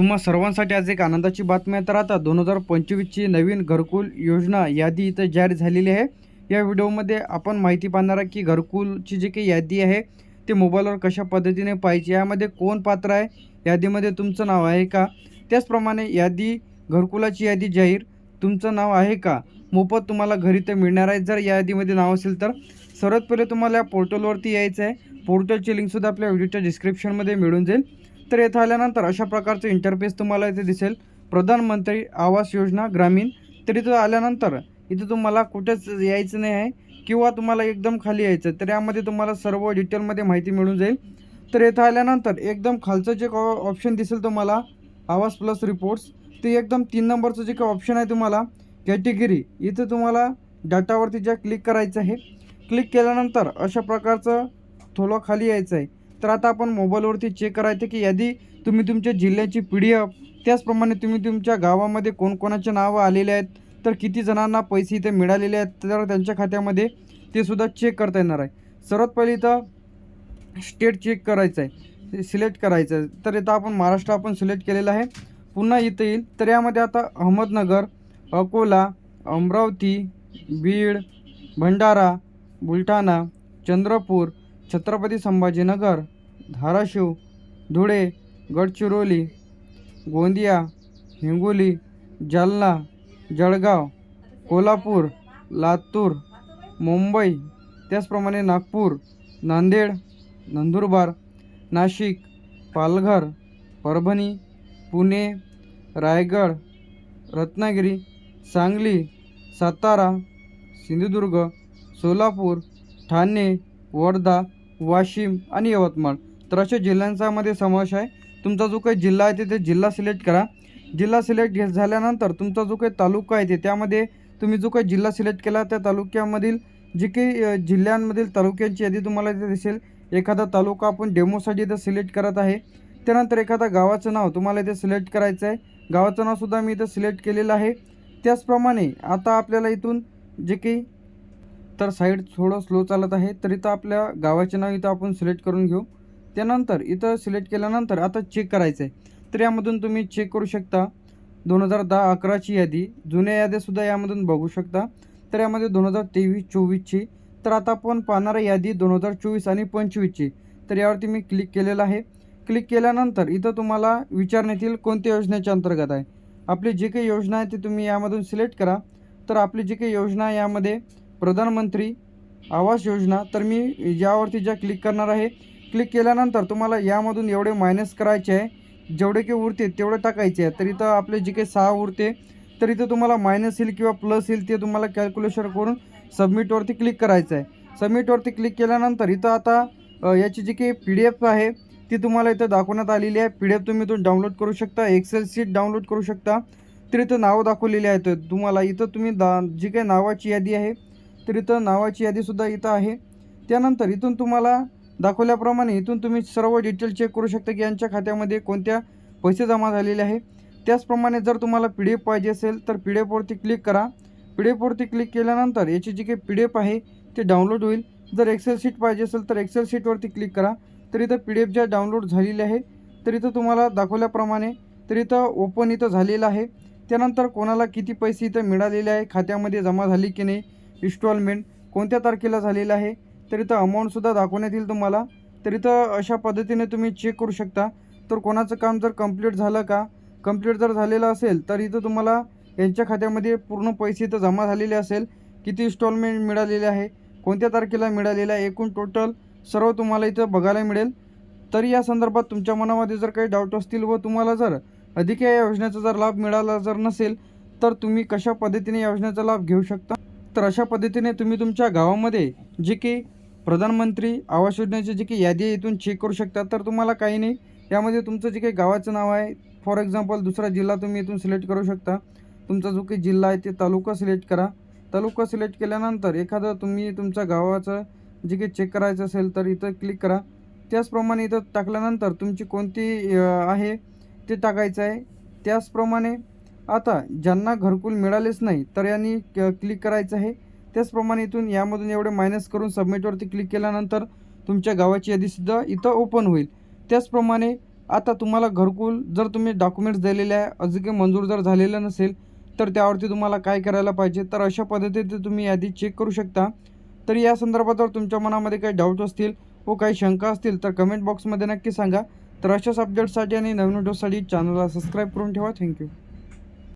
तुम्हा सर्वांसाठी आज एक आनंदाची बातमी आहे. तर आता दोन हजार पंचवीसची नवीन घरकुल योजना यादी इथं जाहीर झालेली आहे. या व्हिडिओमध्ये आपण माहिती पाहणार आहे की घरकुलची जी काही यादी आहे ते मोबाईलवर कशा पद्धतीने पाहिजे यामध्ये कोण पात्र आहे यादीमध्ये तुमचं नाव आहे का? त्याचप्रमाणे यादी घरकुलाची यादी जाहीर तुमचं नाव आहे का? मोफत तुम्हाला घरी ते मिळणार आहे. जर या यादीमध्ये नाव असेल तर सर्वात पहिले तुम्हाला या पोर्टलवरती यायचं आहे. पोर्टलची लिंकसुद्धा आपल्या व्हिडिओच्या डिस्क्रिप्शनमध्ये मिळून जाईल. तर येथे आल्यानंतर अशा प्रकारचं इंटरफेस तुम्हाला इथे दिसेल. प्रधानमंत्री आवास योजना ग्रामीण. तर इथं आल्यानंतर इथं तुम्हाला कुठेच यायचं नाही आहे किंवा तुम्हाला एकदम खाली यायचं. तर यामध्ये तुम्हाला सर्व डिटेलमध्ये माहिती मिळून जाईल. तर येथे आल्यानंतर एकदम खालचं जे ऑप्शन दिसेल तुम्हाला आवास प्लस रिपोर्ट्स ते एकदम तीन नंबरचं जे काही ऑप्शन आहे तुम्हाला कॅटेगरी इथं तुम्हाला डाटावरती ज्या क्लिक करायचं आहे क्लिक केल्यानंतर अशा प्रकारचं थोडं खाली यायचं आहे. तर आता आपण मोबाईलवरती चेक करायचं की यादी तुम्ही तुमच्या जिल्ह्याची पी डी एफ त्याचप्रमाणे तुम्ही तुमच्या गावामध्ये कोणकोणाचे नावं आलेले आहेत तर किती जणांना पैसे इथे मिळालेले आहेत तर त्यांच्या खात्यामध्ये ते सुद्धा चेक करता येणार आहे. सर्वात पहिले इथं स्टेट चेक करायचं आहे सिलेक्ट करायचं आहे तर इथं आपण महाराष्ट्र आपण सिलेक्ट केलेलं आहे. पुन्हा इथं येईल. तर यामध्ये आता अहमदनगर अकोला अमरावती बीड भंडारा बुलढाणा चंद्रपूर छत्रपती संभाजीनगर धाराशिव धुळे गडचिरोली गोंदिया हिंगोली जालना जळगाव कोल्हापूर लातूर मुंबई त्याचप्रमाणे नागपूर नांदेड नंदुरबार नाशिक पालघर परभणी पुणे रायगड रत्नागिरी सांगली सातारा सिंधुदुर्ग सोलापूर ठाणे वर्धा वाशिम आणि यवतमाळ. तर अशा जिल्ह्यांचामध्ये समावेश आहे. तुमचा जो काही जिल्हा आहे तिथे जिल्हा सिलेक्ट करा. जिल्हा सिलेक्ट घे झाल्यानंतर तुमचा जो काही तालुका आहे ते त्यामध्ये तुम्ही जो काही जिल्हा सिलेक्ट केला त्या तालुक्यामधील जे काही जिल्ह्यांमधील तालुक्यांची यादी तुम्हाला इथे दिसेल. एखादा तालुका आपण डेमोसाठी इथं सिलेक्ट करत आहे. त्यानंतर एखादा गावाचं नाव तुम्हाला इथे सिलेक्ट करायचं आहे. गावाचं नावसुद्धा मी इथं सिलेक्ट केलेलं आहे. त्याचप्रमाणे आता आपल्याला इथून जे काही तर साईड थोडं स्लो चालत आहे तर इथं आपल्या गावाचे नाव इथं आपण सिलेक्ट करून घेऊ. त्यानंतर इथं सिलेक्ट केल्यानंतर आता चेक करायचं आहे तर यामधून तुम्ही चेक करू शकता. दोन हजार दहा अकराची यादी जुन्या याद्यासुद्धा यामधून बघू शकता. तर यामध्ये दोन हजार तेवीस चोवीसची तर आता आपण पाहणार यादी दोन हजार चोवीस आणि पंचवीसची. तर यावरती मी क्लिक केलेलं आहे. क्लिक केल्यानंतर इथं तुम्हाला विचारण्यात येईल कोणत्या योजनेच्या अंतर्गत आहे. आपली जी काही योजना आहे ती तुम्ही यामधून सिलेक्ट करा. तर आपली जी काही योजना आहे यामध्ये प्रधानमंत्री आवास योजना तर मी यावरती ज्या क्लिक करणार आहे क्लिक केल्यानंतर तुम्हाला यामधून एवढे मायनस करायचे आहे जेवढे काही उरते तेवढे टाकायचे आहे. तर इथं आपले जे काही सहा उरते तर इथं तुम्हाला मायनस येईल किंवा प्लस येईल ते तुम्हाला कॅल्क्युलेशन करून सबमिटवरती क्लिक करायचं आहे. सबमिटवरती क्लिक केल्यानंतर इथं आता याची जी काही पी डी एफ आहे ती तुम्हाला इथं दाखवण्यात आलेली आहे. पी डी एफ तुम्ही इथून डाउनलोड करू शकता एक्सेल सीट डाउनलोड करू शकता. तर इथं नावं दाखवलेली आहेत. तुम्हाला इथं तुम्ही दा जी काही नावाची यादी आहे तर इथं नावाची यादीसुद्धा इथं आहे. त्यानंतर इथून तुम्हाला दाखवल्याप्रमाणे इथून तुम्ही सर्व डिटेल चेक करू शकता की यांच्या खात्यामध्ये कोणत्या पैसे जमा झालेले आहे. त्याचप्रमाणे जर तुम्हाला पी डी एफ पाहिजे असेल तर पी डी एफवरती क्लिक करा. पी डी एफवरती क्लिक केल्यानंतर याची जी काही पी डी एफ आहे ते डाउनलोड होईल. जर एक्सेल शीट पाहिजे असेल तर एक्सेल शीटवरती क्लिक करा. तर इथं पी डी एफ ज्या डाउनलोड झालेली आहे तर इथं तुम्हाला दाखवल्याप्रमाणे तर इथं ओपन इथं झालेलं आहे. त्यानंतर कोणाला किती पैसे इथं मिळालेले आहे खात्यामध्ये जमा झाली की नाही इन्स्टॉलमेंट कोणत्या तारखेला झालेलं आहे? तर इथं अमाऊंटसुद्धा दाखवण्यात येईल तुम्हाला. तर इथं अशा पद्धतीने तुम्ही चेक करू शकता. तर कोणाचं काम जर कंप्लीट झालं का? कंप्लीट जर झालेलं असेल तर इथं तुम्हाला यांच्या खात्यामध्ये पूर्ण पैसे इथं जमा झालेले असेल. किती इन्स्टॉलमेंट मिळालेले आहे? कोणत्या तारखेला मिळालेलं आहे? एकूण टोटल सर्व तुम्हाला इथं बघायला मिळेल. तर या संदर्भात तुमच्या मनामध्ये जर काही डाऊट असतील व तुम्हाला जर अधिक या योजनेचा जर लाभ मिळाला जर नसेल तर तुम्ही कशा पद्धतीने या योजनेचा लाभ घेऊ शकता? तर अशा पद्धतीने तुम्ही तुमच्या गावामध्ये जे की प्रधानमंत्री आवास योजनेची जी काही यादी आहे इथून चेक करू शकता. तर तुम्हाला काही नाही. यामध्ये तुमचं जे काही गावाचं नाव आहे फॉर एक्झाम्पल दुसरा जिल्हा तुम्ही इथून सिलेक्ट करू शकता. तुमचा जो काही जिल्हा आहे ते तालुका सिलेक्ट करा. तालुका सिलेक्ट केल्यानंतर एखादं तुम्ही तुमच्या गावाचं जे काही चेक करायचं असेल तर इथं क्लिक करा. त्याचप्रमाणे इथं टाकल्यानंतर तुमची कोणती आहे ते टाकायचं आहे. त्याचप्रमाणे आता ज्यांना घरकुल मिळालेच नाही तर यांनी क- क्लिक करायचं आहे. त्याचप्रमाणे इथून यामधून एवढे मायनस करून सबमिटवरती क्लिक केल्यानंतर तुमच्या गावाची यादीसुद्धा इथं ओपन होईल. त्याचप्रमाणे आता तुम्हाला घरकुल जर तुम्ही डॉक्युमेंट्स दिलेले आहे अजून काही मंजूर जर झालेलं नसेल तर त्यावरती तुम्हाला काय करायला पाहिजे? तर अशा पद्धतीने तुम्ही यादी चेक करू शकता. तर या संदर्भात जर तुमच्या मनामध्ये काही डाऊट असतील व काही शंका असतील तर कमेंट बॉक्समध्ये नक्की सांगा. तर अशाच अपडेट्ससाठी आणि नवीन व्हिडिओसाठी चॅनलला सबस्क्राईब करून ठेवा. थँक्यू